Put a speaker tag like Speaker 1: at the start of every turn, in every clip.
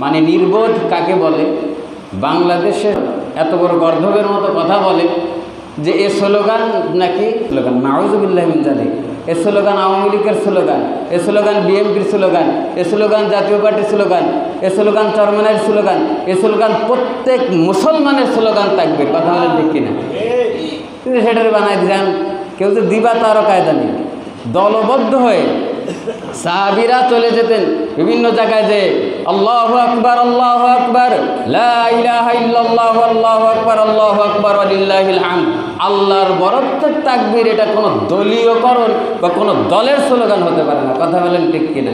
Speaker 1: মানে নির্বোধ কাকে বলে? বাংলাদেশে এত বড় গর্ধবের মতো কথা বলে যে এ স্লোগান নাকি স্লোগান নাউজুবিল্লাহ জানে এ স্লোগান আওয়ামী লীগের স্লোগান এ স্লোগান বিএনপির স্লোগান এ স্লোগান জাতীয় পার্টির স্লোগান এ স্লোগান চরমানের স্লোগান এ স্লোগান প্রত্যেক মুসলমানের স্লোগান থাকবে কথা বলেন ঠিক কিনা? কিন্তু সেটার বানাই যান কেউ তো দিবা তারও কায়দা নেই দলবদ্ধ হয়ে সাহাবিরা চলে যেতেন বিভিন্ন জায়গায় যে আল্লাহ আকবার আল্লাহ আকবার আল্লাহ আকবার আল্লাহ আকবার আলিল্লাহিল হামদ। আল্লাহর বরত্বের তাকবির এটা কোনো দলীয়করণ বা কোনো দলের স্লোগান হতে পারে না। কথা বলেন ঠিক কিনা?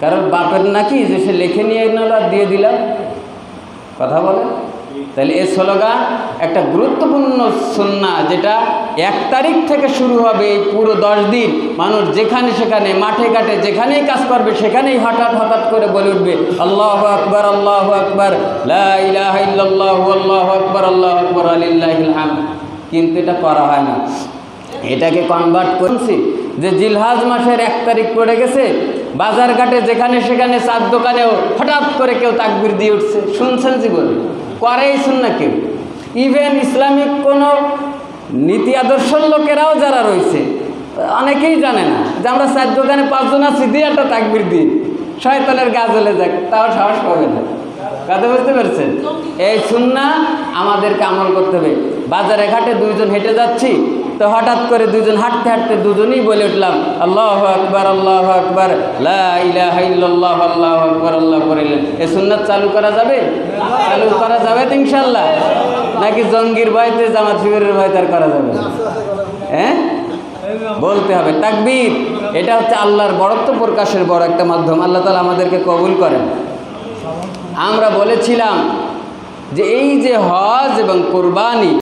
Speaker 1: কারণ বাপের নাকি যে সে লেখে নিয়ে দিয়ে দিলাম। কথা বলেন। তাহলে এই স্লোগান একটা গুরুত্বপূর্ণ সুন্না যেটা এক তারিখ থেকে শুরু হবে পুরো দশ দিন। মানুষ যেখানে সেখানে, মাঠে ঘাটে যেখানেই কাজ করবে, সেখানেই হঠাৎ হঠাৎ করে বলে উঠবে, আল্লাহ আকবর আল্লাহ আকবর আল্লাহ আকবর আল্লাহ আকবর, আলিল্লাহিল হামদ। কিন্তু এটা করা হয় না। এটাকে কনভার্ট করছি। যে জিলহাজ মাসের এক তারিখ পড়ে গেছে, বাজার ঘাটে যেখানে সেখানে চার দোকানেও হঠাৎ করে কেউ তাকবির দিয়ে উঠছে। শুনছেন জীবনে? করেই কেউ ইভেন ইসলামিক কোনো নীতি আদর্শের লোকেরাও যারা রয়েছে, অনেকেই জানে না যে আমরা চার দোকানে পাঁচজন আছি, দিয়ে একটা তাকবির দিই। শয়তানের গা জ্বলে যাক, তাও সাহস পাবে না। কথা বুঝতে পারছেন? এই সুন্না আমাদেরকে আমল করতে হবে। বাজারে ঘাটে দুইজন হেঁটে যাচ্ছি তো হঠাৎ করে দুজন হাঁটতে হাঁটতে দুজনেই বলে উঠলাম, আল্লাহ আকবার আল্লাহ আকবার আল্লাহ আকবর, আল্লাহ করিলেন এ সুন্নাত চালু করা যাবে? চালু করা যাবে তো ইনশাল্লাহ নাকি জঙ্গির ভয়তে, জামাত শিবিরের ভয়তে আর করা যাবে? হ্যাঁ? বলতে হবে। তাকবীর, এটা হচ্ছে আল্লাহর বড়ত্ব প্রকাশের বড় একটা মাধ্যম। আল্লাহ তালা আমাদেরকে কবুল করেন। আমরা বলেছিলাম যে এই যে হজ এবং কোরবানি